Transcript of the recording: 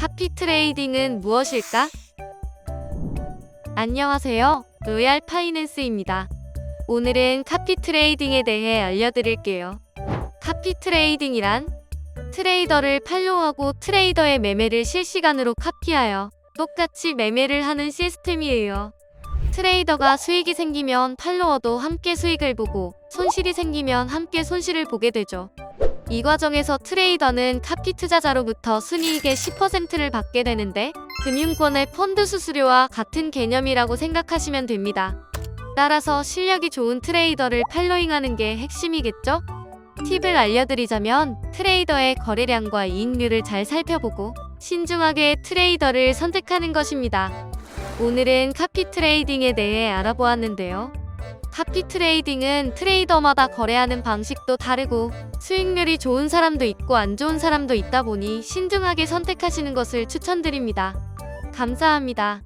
카피 트레이딩은 무엇일까? 안녕하세요. 로얄 파이낸스입니다. 오늘은 카피 트레이딩에 대해 알려드릴게요. 카피 트레이딩이란 트레이더를 팔로우하고 트레이더의 매매를 실시간으로 카피하여 똑같이 매매를 하는 시스템이에요. 트레이더가 수익이 생기면 팔로워도 함께 수익을 보고 손실이 생기면 함께 손실을 보게 되죠. 이 과정에서 트레이더는 카피 투자자로부터 순이익의 10%를 받게 되는데 금융권의 펀드 수수료와 같은 개념이라고 생각하시면 됩니다. 따라서 실력이 좋은 트레이더를 팔로잉하는 게 핵심이겠죠? 팁을 알려드리자면 트레이더의 거래량과 이익률을 잘 살펴보고 신중하게 트레이더를 선택하는 것입니다. 오늘은 카피 트레이딩에 대해 알아보았는데요. 카피 트레이딩은 트레이더마다 거래하는 방식도 다르고 수익률이 좋은 사람도 있고 안 좋은 사람도 있다 보니 신중하게 선택하시는 것을 추천드립니다. 감사합니다.